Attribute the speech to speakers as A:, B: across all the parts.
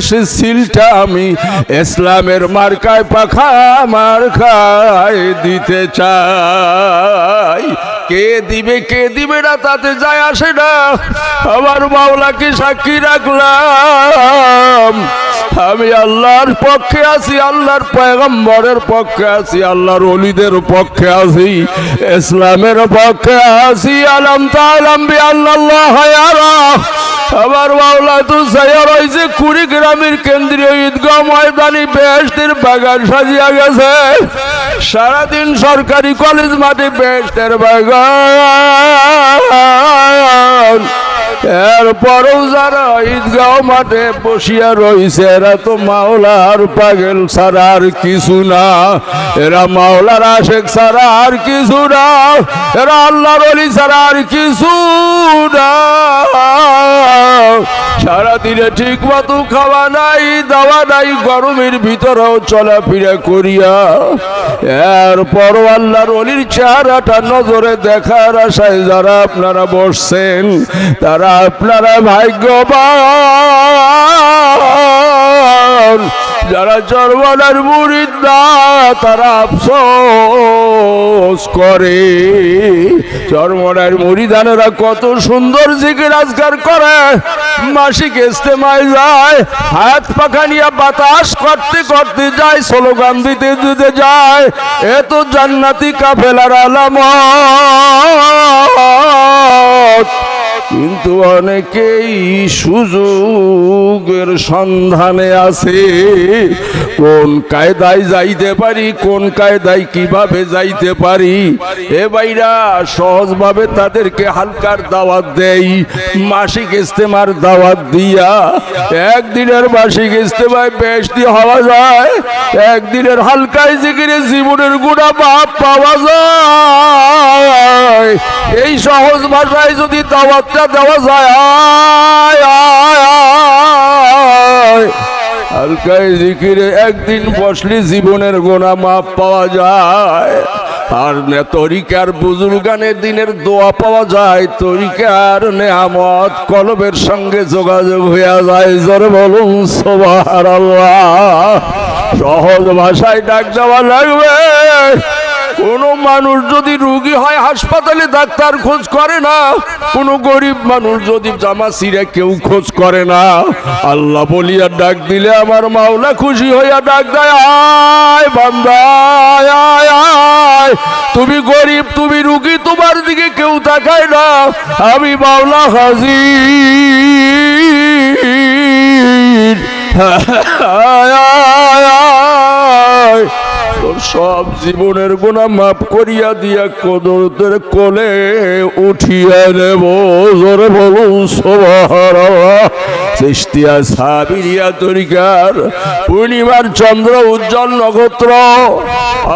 A: সিলটা আমি ইসলামের মার্কায় পাখা মার্কায় দিতে চাই। কে দিবে কে দিবে না তাতে যায় আসে না। আমার মাওলাকে সাক্ষী রাখলাম। আমি আল্লাহর পক্ষে আছি, আল্লাহর পয়গম্বরের পক্ষে আছি, আল্লাহর অলিদের পক্ষে আছি, ইসলামের পক্ষে আছি। আলম তালাম বি আল্লাহ আমার মাওলা তো সাইয়া রয়েছে, কুড়িগ্রামের কেন্দ্রীয় ঈদগাহ ময়দানি বেহস্তির বাগান সাজিয়া গেছে। সারাদিন সরকারি কলেজ মাঠে বেহস্তের বাগান। এরপরেও যারা ঈদগাহ মাঠে বসিয়া রয়েছে এরা তো মাওলার পাগল ছাড়া আর কিছু না। এরা মাওলার আশেক ছাড়া আর কিছু না। এরা আল্লাহর অলি ছাড়া আর কিছু না। সারাদিনে ঠিক মতো খাওয়া নাই, দাওয়া নাই, গরমের ভিতরেও চলাফেরা করিয়া। এরপর আল্লাহর অলির চেহারাটা নজরে দেখার আশায় যারা আপনারা বসছেন, তারা আপনারা ভাগ্যবান, যারা চরমানের মুরিদ তারা আফসোস করে। চরমনার মুরিদানেরা কত সুন্দর জিকির আজগার করে। মাসিক ইস্তেমায় যায়, হাত পাখা নিয়ে বাতাস করতে করতে যায়, স্লোগান দিতে দিতে যায়। এ তো জান্নাতি কাফেলার আলামত। কিন্তু অনেকেই সুযোগের সন্ধানে আছে। কোন কায়দায় যাইতে পারি, কোন কায়দায় কীভাবে যাইতে পারি? এ বাইরা সহজভাবে তাদেরকে হালকার দাওয়াত দেই, মাসিক ইস্তেমার দাওয়াত দিয়া। একদিনের মাসিক ইস্তেমায় বেশটি হওয়া যায়, একদিনের হালকায় জিকিরে জীবনের গুণা বাপ পাওয়া যায়। এই সহজ ভাষায় যদি দাওয়াতটা দেওয়া যায়। হালকায় জিকিরে একদিন বসলে জীবনের গোনা মাপ পাওয়া যায়। আর তরিকার বুজুর্গানের দিনের দোয়া পাওয়া যায়। তরিকার নেয়ামত কলবের সঙ্গে যোগাযোগ হইয়া যায়। জোরে বলুন সোবাহার সহজ ভাষায় ডাক দেওয়া লাগবে। কোনো মানুষ যদি রুগী হয় হাসপাতালে ডাক্তার খোঁজ করে না। কোনো গরিব মানুষ যদি জামা সিরে কেউ খোঁজ করে না। আল্লাহ বলিয়া ডাক দিলে আমার মাওলা খুশি হইয়া ডাক দেয় আয় বান্দা আয়, আয়। তুমি গরিব তুমি রুগী তোমার দিকে কেউ তাকায় না। আমি মাওলা হাজি আয়, সব জীবনের গুণা মাফ করিয়া দিয়া কদরতের কোলে উঠিয়া নেব। জোরে বলুন সোভার সৃষ্টিয়া সাবিরিয়া তরিকার পূর্ণিমার চন্দ্র উজ্জ্বল নক্ষত্র।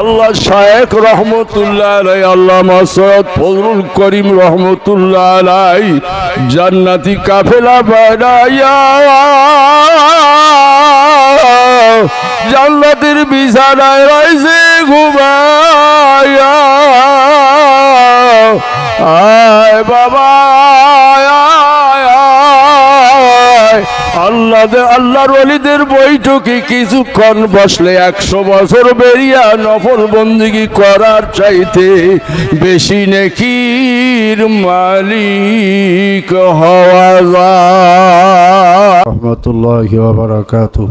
A: আল্লাহ শায়েক রহমতুল্লাহ আলাই আল্লাহ মাসরত ফজলুল করিম রহমতুল্লাহ আলাই, জান্নাতি কাফেলা বানাইয়া জান্নাতের বিছানায় রয়েছে ঘুমায়া আয় বাবা আল্লাহ আল্লাহর অলিদের বৈঠকে কিছুক্ষণ বসলে একশো বছর বেরিয়া নফল বন্দিগি করার চাইতে বেশি নেকির মালিক হওয়া যায়।
B: রহমতুল্লাহ বারাকাতুহ।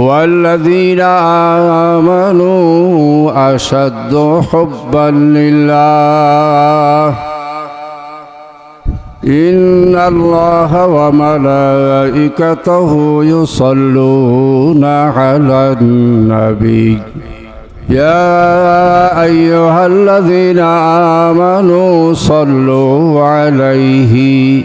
B: والذين آمنوا أشد حبا لله. إن الله وملائكته يصلون على النبي. يا أيها الذين آمنوا صلوا عليه.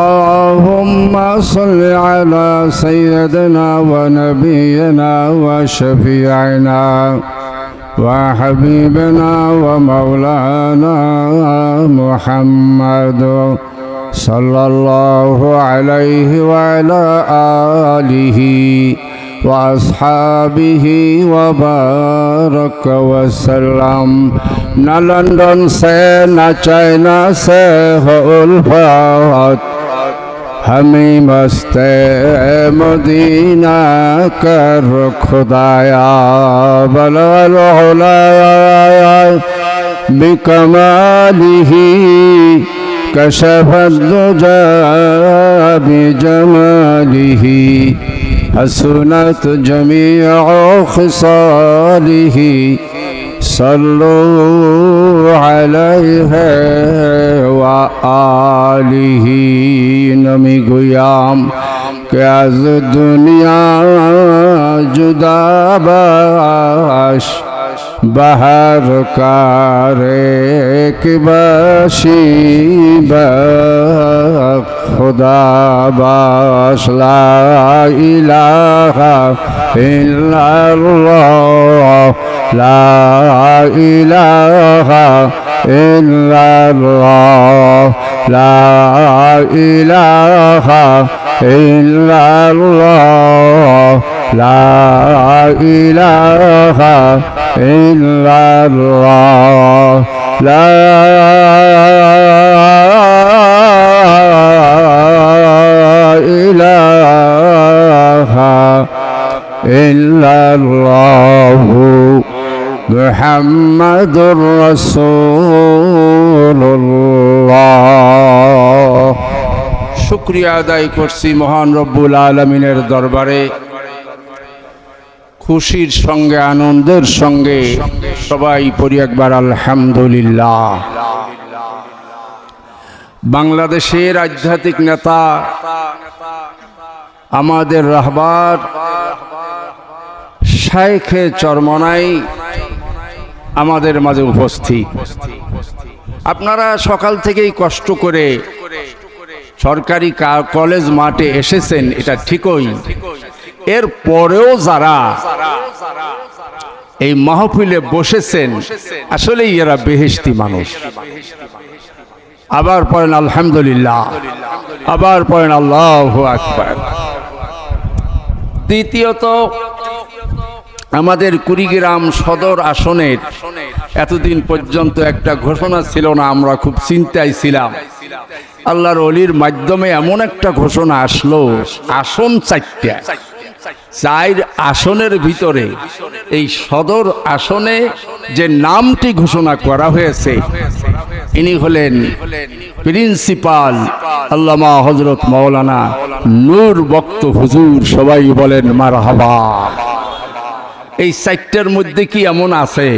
B: اللهم صل على سيدنا ونبينا وشفيعنا وحبيبنا ومولانا محمد صلى الله عليه وعلى آله وأصحابه وبارك وسلم نہ لندن سے نہ چائنا سے ہو الفات ہمیں مست مدینہ کر خدایا بلغل علایا بکمالہ کشف الدجا بجمالہ حسنت جميع خصاله صلوا عليه وآله نمی گویم که از دنیا جدا باش বাহার কারে কিবাসি খুদা বাসলা ইলাহা ইল্লাল্লাহ লা ইলাহা ইল্লাল্লাহ লা ইলাহা ইল্লাল্লাহ لا اله الا الله لا اله الا الله لا اله الا الله محمد رسول الله শুক্রিয়া আদায় করছি মহান রব্বুল আলমিনের দরবারে খুশির সঙ্গে, আনন্দের সঙ্গে সবাই পড়ি একবার, আলহামদুলিল্লাহ। বাংলাদেশের আধ্যাত্মিক নেতা, আমাদের রাহবার, শাইখে চরমনাই আমাদের মাঝে উপস্থিত। আপনারা সকাল থেকেই কষ্ট করে সরকারি কলেজ মাঠে এসেছেন, এটা ঠিকই। এর পরেও যারা এই মাহফিলে বসেছেন, আসলেই এরা বেহেশতি মানুষ। আবার পড়েন আলহামদুলিল্লাহ। আবার পড়েন আল্লাহ দ্বিতীয়ত, আমাদের কুড়িগ্রাম সদর আসনের এতদিন পর্যন্ত একটা ঘোষণা ছিল না, আমরা খুব চিন্তায় ছিলাম। আল্লাহর অলির মাধ্যমে এমন একটা ঘোষণা আসলো, আসন চারটা। চার আসনের ভিতরে, এই সদর আসনে যে নামটি ঘোষণা করা হয়েছে, ইনি হলেন প্রিন্সিপাল আল্লামা হজরত মৌলানা নূর বক্ত হুজুর, সবাই বলেন মারহাবা। এই সাইটটার মধ্যে কি এমন আছে?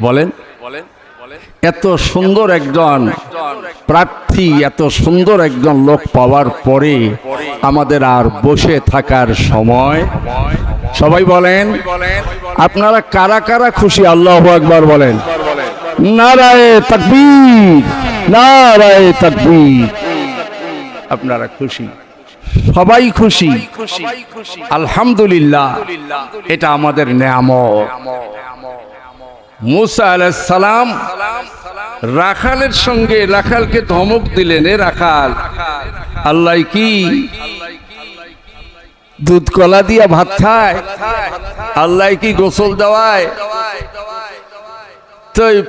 B: বলেন। এত সুন্দর একজন প্রার্থী, এত সুন্দর একজন লোক পাওয়ার পরে আমাদের আর বসে থাকার সময়। সবাই বলেন, আপনারা কারা কারা খুশি? আল্লাহ একবার বলেন। নারায় তাকবীর নারায় তাকবীর। আপনারা খুশি? সবাই খুশি? আলহামদুলিল্লাহ, এটা আমাদের নেয়ামত। মুসা আলাইসালাম রাখালের সঙ্গে রাখালকে ধমক দিলেন, এ রাখাল, আল্লাহ কি দুধ কলা দিয়া ভাত খায়? আল্লাহ কি গোসল দেওয়ায়?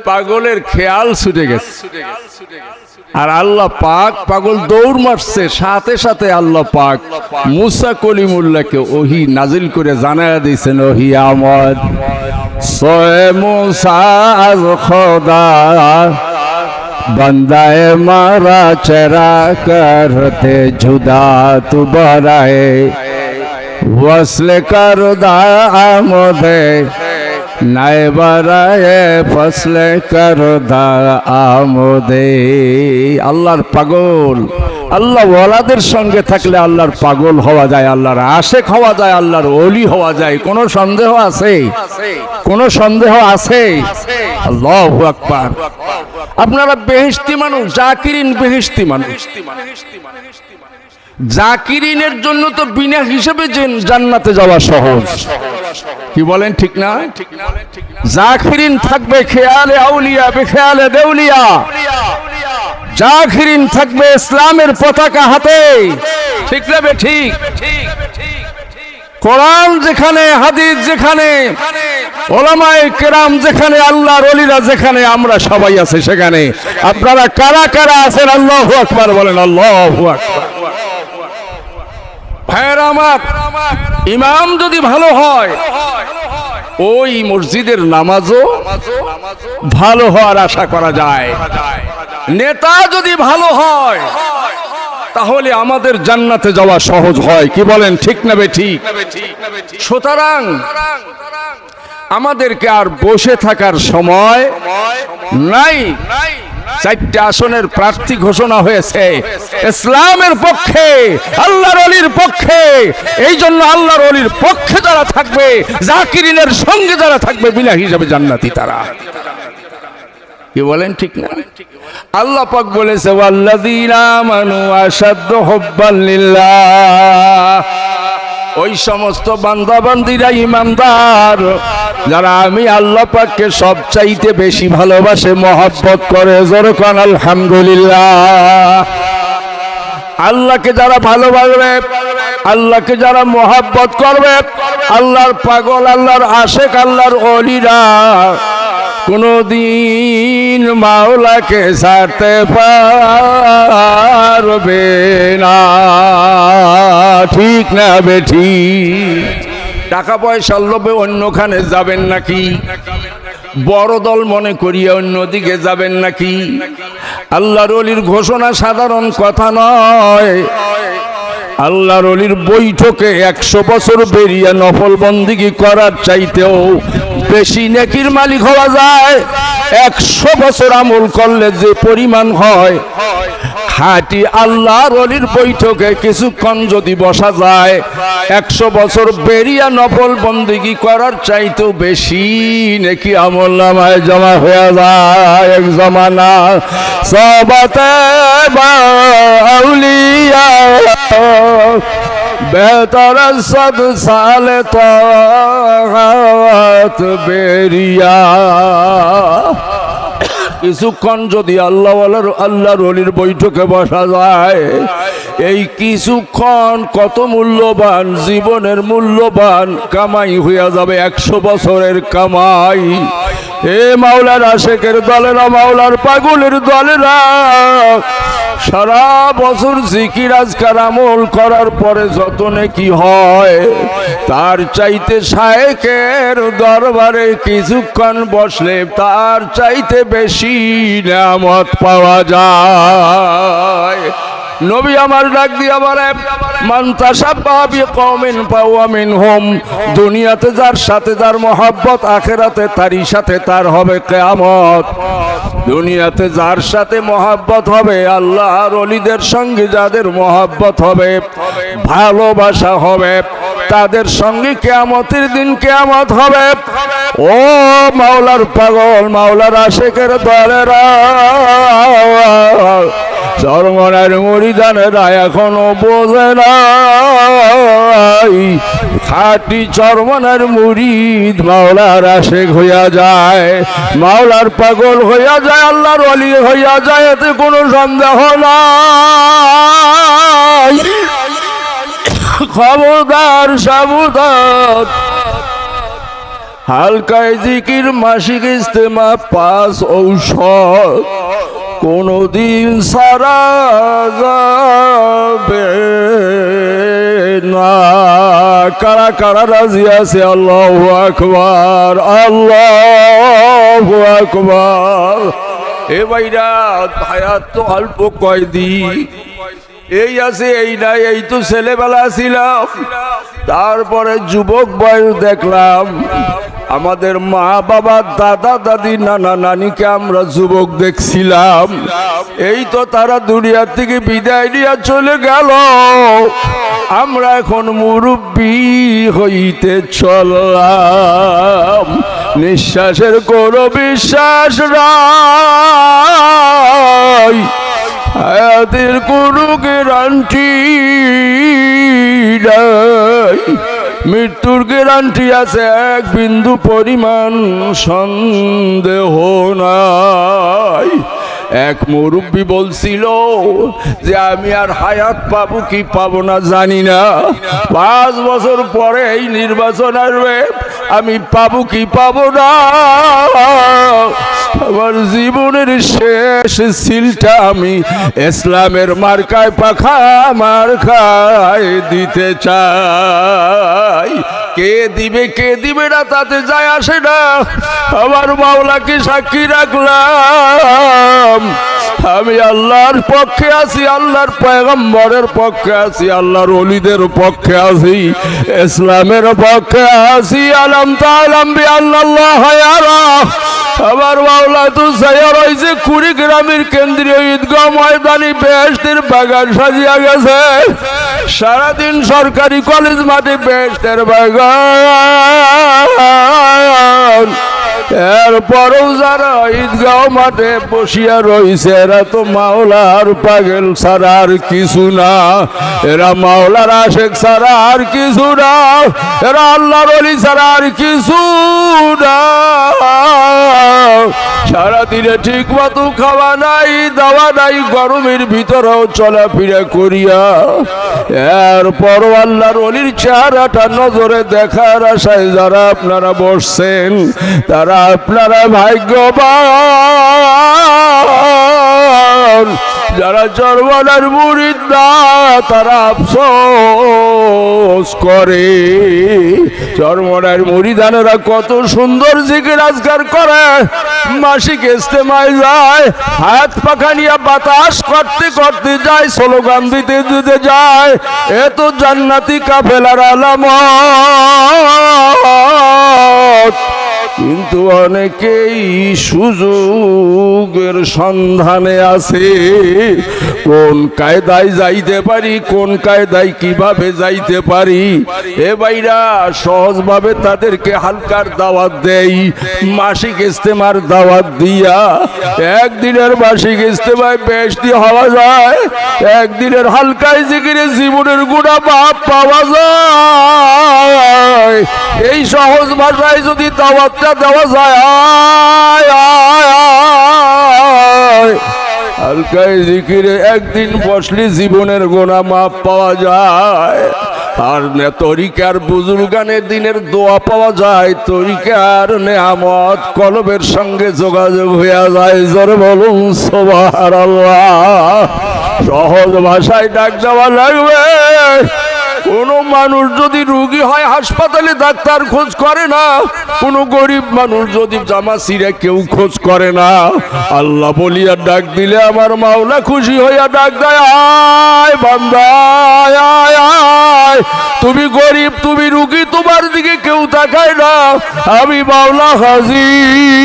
B: পাগলের খেয়াল ছুটে গেছে। আর আল্লাহ পাক পাগল দৌড় মারছে, সাথে সাথে আল্লাহ পাক মুসা কলিমুল্লাহকে ওহি নাজিল করে জানায়া দিয়েছেন, ওহি আমদ সোয়ে মুসার খোদা
A: বন্দায় মারা চেরা করতে জুদা তু বরায়ে وصل کر দে নাই نئے برائے فصل দা دا আল্লাহর পাগল আল্লাহ ওয়ালাদের সঙ্গে থাকলে আল্লাহর পাগল হওয়া যায়, আল্লাহর আশেক হওয়া যায়, আল্লাহর ওলি হওয়া যায়। কোনো সন্দেহ আছে? কোনো সন্দেহ আছে? আকবার। আপনারা বেহেশতি মানুষ, জাকিরিন বেহেশতি মানুষ। জাকিরিনের জন্য তো বিনা হিসেবে জান্নাতে যাওয়া সহজ। কি বলেন ঠিক না? জাকিরিন থাকবে খেয়ালে আউলিয়া, বেখেয়ালে দেউলিয়া। জাকিরিন থাকবে ইসলামের পতাকা হাতে। ঠিক না ঠিক? কোরআন যেখানে, হাদিস যেখানে, ওলামায়ে কেরাম যেখানে, আল্লাহর অলিরা যেখানে, আমরা সবাই আছে সেখানে। আপনারা কারা কারা আছেন? আল্লাহু আকবার বলেন, আল্লাহু আকবার। ভাইয়ের আমার, ইমাম যদি ভালো হয়, ওই মসজিদের নামাজও ভালো হওয়ার আশা করা যায়। নেতা যদি ভালো হয়, তাহলে আমাদের জান্নাতে যাওয়া সহজ হয়। কি বলেন, ঠিক না বে ঠিক? সুতরাং আমাদেরকে আর বসে থাকার সময় নাই। চারটে আসনের প্রার্থী ঘোষণা হয়েছে। ইসলামের পক্ষে, আল্লাহর অলির পক্ষে, এই জন্য আল্লাহর অলির পক্ষে যারা থাকবে, জাকিরিনের সঙ্গে যারা থাকবে, বিনা হিসাবে জান্নাতি তারা। কি বলেন ঠিক না? আল্লাহ পাক বলেছে ওই সমস্ত বান্দাবান্দিরা ইমানদার, যারা আমি আল্লাহ পাককে সব চাইতে বেশি ভালোবাসে, মহব্বত করে জোরকান আলহামদুলিল্লাহ। আল্লাহকে যারা ভালোবাসবে, আল্লাহকে যারা মহাব্বত করবে, আল্লাহর পাগল, আল্লাহর আশেক, আল্লাহর অলিরা কোনদিন মাওলাকে ছাড়তে পারবে না। ঠিক না বেঠি। টাকা পয়সার লোভে অন্যখানে যাবেন নাকি? বড় দল মনে করিয়া অন্যদিকে যাবেন নাকি? আল্লাহর অলির ঘোষণা সাধারণ কথা নয়। আল্লাহর অলির বৈঠকে একশো বছর বেরিয়ে নফল বন্দিগি করার চাইতেও বেশি নেকির মালিক হওয়া যায়। একশো বছর আমল করলে যে পরিমাণ হয় হাটি আল্লাহর অলির বৈঠকে কিছুক্ষণ যদি বসা যায়, একশো বছর বেরিয়া নফল বন্দিগি করার চাইতেও বেশি নাকি আমল নামায় জমা হয়ে যায় এক জমানা। সবাতে বাউলিয়া বেতর সদ সালে বেরিয়া। কিছুক্ষণ যদি আল্লাহ আল্লাহর অলির বৈঠকে বসা যায়। এই কিছুক্ষণ কত মূল্যবান, জীবনের মূল্যবান কামাই হইয়া যাবে, একশো বছরের কামাই। এ মাওলার আশেকের দলেরা, মাওলার পাগলের দলেরা। সারা বছর জিকির আজকার আমল করার পরে যত নাকি হয়, তার চাইতে শায়েকের দরবারে কিছুক্ষণ বসলে তার চাইতে বেশি নামত পাওয়া যায়। নবী আমার ডাক দিয়া বলে মান্তা সাব্বাবি কওমিন পাওয়া মিনহুম। দুনিয়াতে যার সাথে যার মহাব্বত, আখেরাতে তারই সাথে তার হবে কেয়ামত। দুনিয়াতে যার সাথে মহাব্বত হবে, আল্লাহর অলিদের সঙ্গে যাদের মহাব্বত হবে, ভালোবাসা হবে, তাদের সঙ্গে কেয়ামতের দিন কেয়ামত হবে। ও মাওলার পাগল, মাওলার আশেকের দলেরা চরমনের মরিদানেরা এখনও বোঝে নাই। খাটি চরমনের মুরিদ মাওলার আশেক হইয়া যায়। মাওলার পাগল হইয়া যায়, আল্লাহর অলি হইয়া যায়, এতে কোনো সন্দেহ নাই। খবরদার সাবধান হালকায় জিকির, মাসিক ইস্তেমা পাঁচ ঔষধ। কোনদিন সারা যাবে না। কারা কারা রাজি আছে? আল্লাহ আকবার আল্লাহ আকবার। এ ভাইরা, হায়াত তো অল্প কয়দি এই আছে, এই নাই, এই তো ছেলেবেলা ছিলাম। তারপরে যুবক বয়স দেখলাম। আমাদের মা বাবা, দাদা, দাদি, নানা, নানিকে আমরা যুবক দেখছিলাম। এই তো তারা দুনিয়ার থেকে বিদায় নিয়ে চলে গেল। আমরা এখন মুরব্বী হইতে চললাম। নিঃশ্বাসের কোনো বিশ্বাস হায়াতের কোনো গ্যারান্টি নাই। মৃত্যুর গ্যারান্টি আছে, এক বিন্দু পরিমাণ সন্দেহ নাই। এক মুরব্বী বলছিল যে, আমি আর হায়াত পাবো কি পাবো না জানি না। পাঁচ বছর পরে এই নির্বাচন আসবে আমি পাবো কি পাবো না? আমার জীবনের শেষ সিলটা আমি ইসলামের মার্কায়, পাখা মার্কায় দিতে চাই। কে দিবে কে দিবে না তাতে যায় আসে না। আমার মাওলাকে সাক্ষী রাখলাম। আমি আল্লাহর পক্ষে আছি, আল্লাহর পয়গম্বরের পক্ষে আছি, আল্লাহর অলিদের পক্ষে আছি, ইসলামের পক্ষে আছি। আলম তালাম আল্লাহ আমার মাওলা তো সাইয়া রয়েছে কুড়িগ্রামের কেন্দ্রীয় ঈদগাহ ময়দানি বেহস্তের বাগান সাজিয়া গেছে। সারাদিন সরকারি কলেজ মাঠে বেহস্তের বাগান। এরপরেও যারা ঈদগাঁও মাঠে বসিয়া রয়েছে এরা তো মাওলার পাগল, ছাড়া আর কিছু না। এরা মাওলার আশেক, ছাড়া আর কিছু না। এরা আল্লাহর অলি ছাড়া আর কিছু সারাদিনে ঠিক মতো খাওয়া নাই, দাওয়া নাই, গরমের ভিতরেও চলাফেরা করিয়া। এরপরও আল্লাহর অলির চেহারাটা নজরে দেখার আশায় যারা আপনারা বসছেন, তারা আপনারা ভাগ্যবান। যারা জন্মানের মুরিদ না তারা আফসোস করে। জন্মনের মুরিদানেরা কত সুন্দর জিকির আজগার করে। মাসিক ইস্তেমায় যায়, হাত পাখা নিয়ে বাতাস করতে করতে যায়, স্লোগান দিতে দিতে যায়। এ তো জান্নাতি কাফেলার কিন্তু অনেকেই সুযোগের সন্ধানে আছে। কোন কায়দায় যাইতে পারি, কোন কায়দায় কীভাবে যাইতে পারি? এ বাইরা সহজভাবে তাদেরকে হালকার দাওয়াত দেই, মাসিক ইস্তেমার দাওয়াত দিয়া। একদিনের মাসিক ইস্তেমায় বেশটি হওয়া যায়, একদিনের হালকায় জিকিরে জীবনের গুণা বাপ পাওয়া যায়। এই সহজ ভাষায় যদি দাওয়াতটা দেওয়া হালকায় জিকিরে একদিন বসলে জীবনের গোনা মাপ পাওয়া যায়। আর তরিকার বুজুর্গানের দিনের দোয়া পাওয়া যায়। তরিকার নেয়ামত কলবের সঙ্গে যোগাযোগ হইয়া যায়। জোর বলুন সোবাহার সহজ ভাষায় ডাক দেওয়া লাগবে। কোনো মানুষ যদি রুগী হয় হাসপাতালে ডাক্তার খোঁজ করে না। কোনো গরিব মানুষ যদি জামা সিরে কেউ খোঁজ করে না। আল্লাহ বলিয়া ডাক দিলে আমার মাওলা খুশি হইয়া ডাক দেয় আয় বান্দা আয়, আয়, আয়। তুমি গরিব তুমি রুগী তোমার দিকে কেউ তাকায় না। আমি মাওলা হাজির।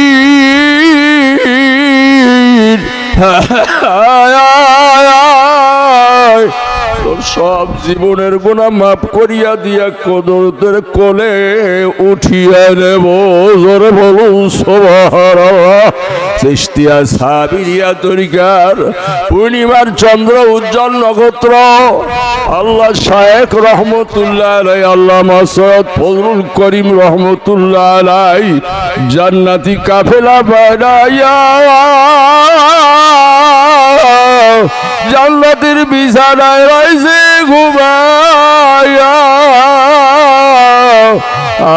A: সব জীবনের গুণা মাফ করিয়া দিয়া কদরতের কোলে উঠিয়া নেব। জোরে বলুন সৃষ্টিয়া সাবিরিয়া তরিকার পূর্ণিমার চন্দ্র উজ্জ্বল নক্ষত্র। আল্লাহ শায়েক রহমতুল্লাহ আলাই আল্লাহ মাসরত ফজরুল করিম রহমতুল্লাহ আলাই জান্নাতি কাফেলা বানাইয়া জান্নাতের বিছানায় রয়েছে ঘুমায়া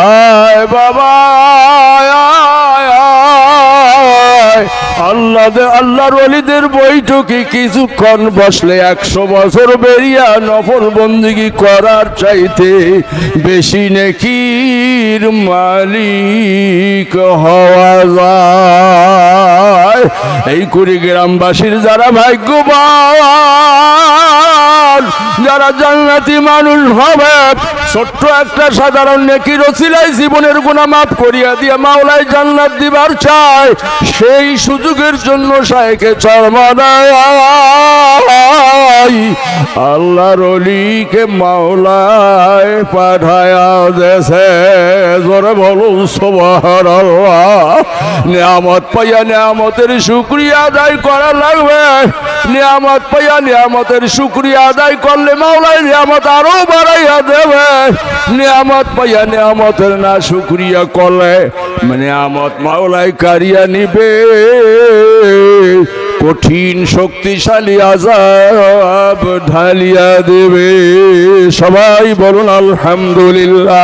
A: আয় বাবা। আল্লাহ আল্লাহর নামাজের বৈঠকে কিছুক্ষণ বসলে একশো বছর বেরিয়া নফল বন্দিগি করার চাইতে বেশি নেকির মালিক হওয়া যায় এই কুড়িগ্রামবাসীর যারা ভাগ্যবান যারা জান্নাতি মানুষ হবে ছোট্ট একটা সাধারণ নেকির ওসিলাই জীবনের গুণা মাফ করিয়া দিয়ে মাওলাই জান্নাত দিবার চায়, সেই সুযোগের জন্য সাইকে চরমানায় আল্লাহর অলিকে মাওলায় পাঠায়া দেশে জোরে বলুন সোবাহার নিয়ামত পাইয়া নিয়ামতের শুক্রিয়া আদায় করা লাগবে। নিয়ামত পাইয়া নিয়ামতের শুক্রিয়া আদায় করলে মাওলায় নিয়ামত আরও বাড়াইয়া দেবে। নিয়ামত পাইয়া নিয়ামতের না শুক্রিয়া করলে নিয়ামত মাওলাই কারিয়া নিবে। কঠিন শক্তিশালী আজাব ঢালিয়া দেবে। সবাই বলুন আলহামদুলিল্লাহ।